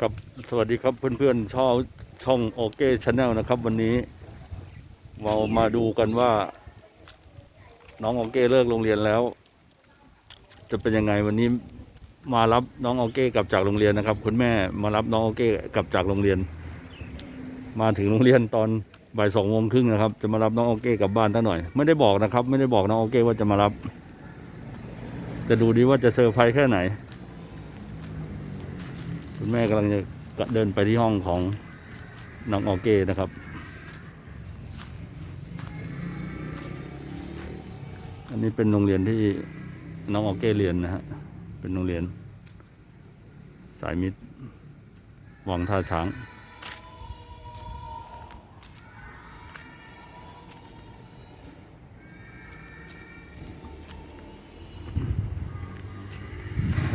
ครับสวัสดีครับเพื่อนๆช่องช่องโอเคชาแนลนะครับ วันนี้เรามาดูกันว่า น้องโอเคเลิกโรงเรียนแล้ว จะเป็นยังไงวันนี้มารับน้องโอเคกลับจากโรงเรียนนะครับ คุณแม่มารับน้องโอเคกลับจากโรงเรียน มาถึงโรงเรียนตอนบ่ายสองโมงครึ่งนะครับ จะมารับน้องโอเคกลับบ้านท่าหน่อยไม่ได้บอกนะครับ ไม่ได้บอกน้องโอเคว่าจะมารับ จะดูดีว่าจะเซอร์ไพรส์แค่ไหน คุณแม่กำลังจะเดินไปที่ห้องของน้องออเก้นะครับ อันนี้เป็นโรงเรียนที่น้องออเก้เรียนนะฮะ เป็นโรงเรียน สายมิตรวังท่าช้าง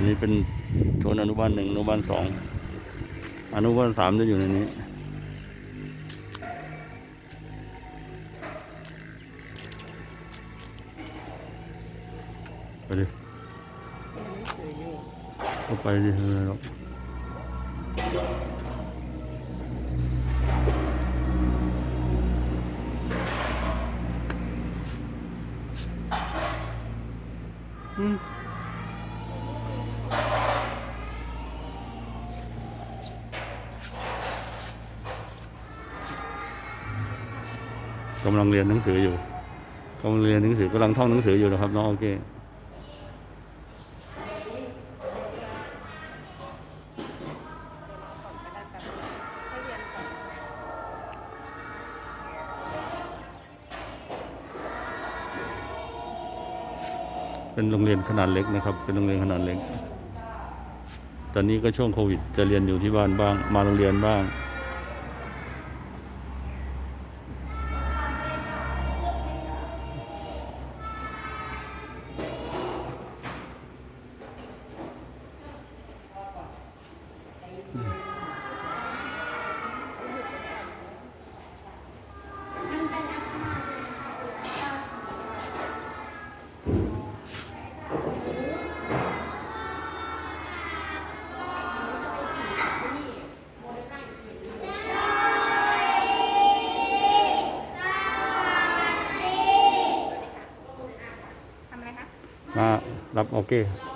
นี้เป็นโซนอนุบาลหนึ่งอนุบาลสองอนุบาลสามจะอยู่ในนี้ไปดิเข้าไปดิเออหรอกอืม กำลังเรียนหนังสืออยู่กำลังเรียนหนังสือกำลังท่องหนังสืออยู่นะครับน้องโอเคเป็นโรงเรียนขนาดเล็กนะครับ เป็นโรงเรียนขนาดเล็ก ตอนนี้ก็ช่วงโควิด จะเรียนอยู่ที่บ้านบ้าง มาโรงเรียนบ้าง โอเค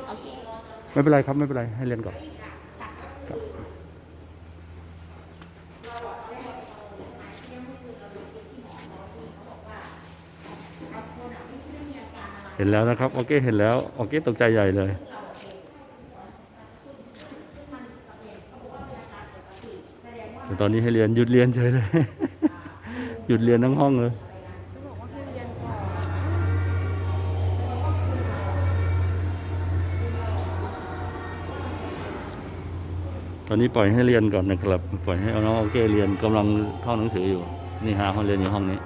โอเค ไม่เป็นไรครับ ไม่เป็นไร ให้เรียนก่อนเห็นแล้วนะครับ โอเค เห็นแล้ว โอเค ตกใจใหญ่เลยแต่ตอนนี้ให้เรียนหยุดเรียนเฉยเลย หยุดเรียนทั้งห้องเลย เขาบอกว่าให้เรียนก่อน ตอนนี้ปล่อยให้เรียนก่อนนะครับ ปล่อยให้น้องโอเคเรียนกำลังท่องหนังสืออยู่ นี่ฮะห้องเรียนอยู่ห้องนี้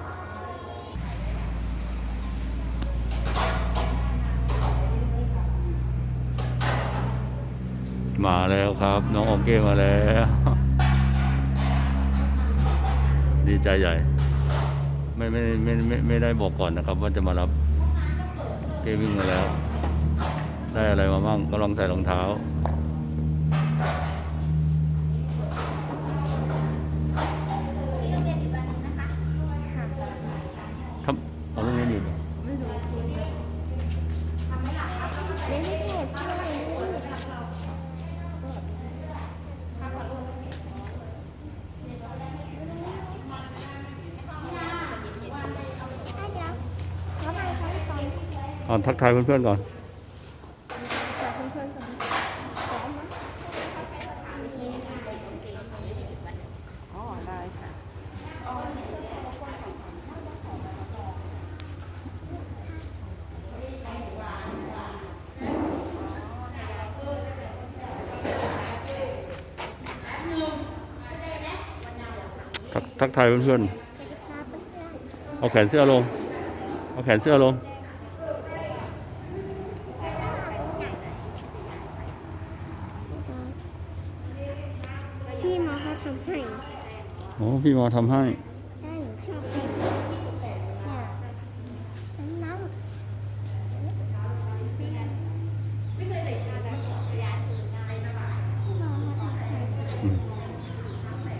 มาแล้วครับ น้องโอเคมาแล้ว ดีใจใหญ่ ไม่ไม่ไม่ไมไม่ไม่ได้บอกก่อนนะครับ ว่าจะมารับโอเควิ่งมาแล้ว ได้อะไรมาบ้างก็ลองใส่รองเท้า ทำเอาเรื่องนี้ดีไม่รู้เรียนไม่ถูกใช่ไหมเขาไปใช้ตอนเอาทักทายเพื่อนๆก่อน จากเพื่อนๆกันพร้อมไหมอ๋อได้ค่ะ ทักทักทายเพื่อนๆ เอาแขนเสื้อลง เอาแขนเสื้อลง พี่หมอเขาทำให้ โอ้พี่หมอทำให้ ใช่หนูชอบเนี่ยน้ำอืม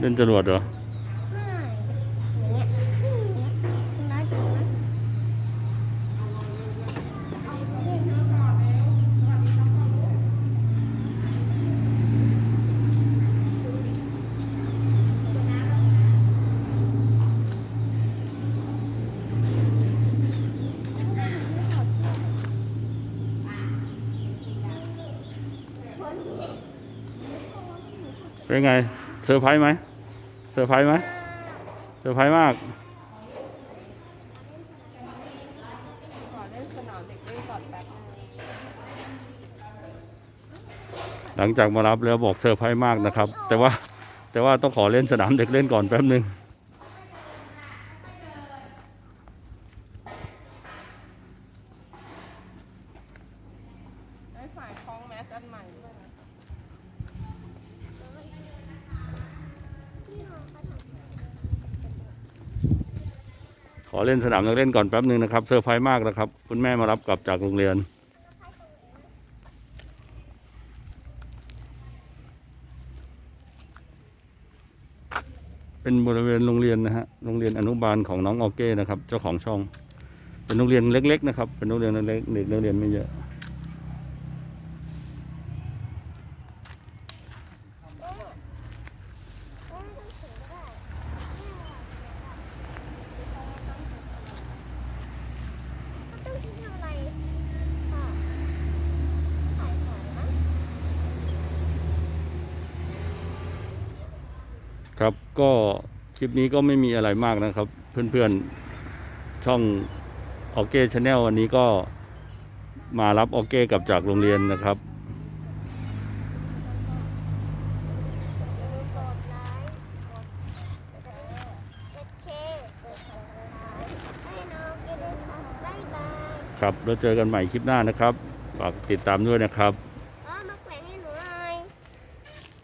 เล่นจรวดเหรอ ไม่อย่างเงี้ยอย่างเงี้ยคุณน้าดูนะ เป็นไงเซอร์ไพรส์ไหมเซอร์ไพรส์ไหมเซอร์ไพรส์มากขอเล่นสนามเด็กเล่นก่อนแป๊บนึงหลังจากมารับแล้วบอกเซอร์ไพรส์มากนะครับ แต่ว่าแต่ว่าต้องขอเล่นสนามเด็กเล่นก่อนแป๊บหนึ่งได้ฝ่ายคล้องแมสอันใหม่ด้วยนะ อเล่นสนามเด็กเล่นก่อนแป๊บหนึ่งนะครับเซอร์ไพรส์มากนะครับ คุณแม่มารับกลับจากโรงเรียน เป็นบริเวณโรงเรียนนะฮะโรงเรียนอนุบาลของน้องออเก้นะครับ เจ้าของช่อง เป็นโรงเรียนเล็ก ๆ นะครับ เป็นโรงเรียนเล็กๆเด็กนักเรียนไม่เยอะ ต้องกินอะไรค่ะขายของมั้ง ครับก็คลิปนี้ก็ไม่มีอะไรมากนะครับ เพื่อนๆช่องออเก้ชาแนลวันนี้ก็มารับออเก้กลับจากโรงเรียนนะครับอย่าลืมกดไลค์กดแชร์กด subscribe ให้น้องกันด้วยค่ะบ๊ายบายครับแล้วเจอกันใหม่คลิปหน้านะครับฝากติดตามด้วยนะครับ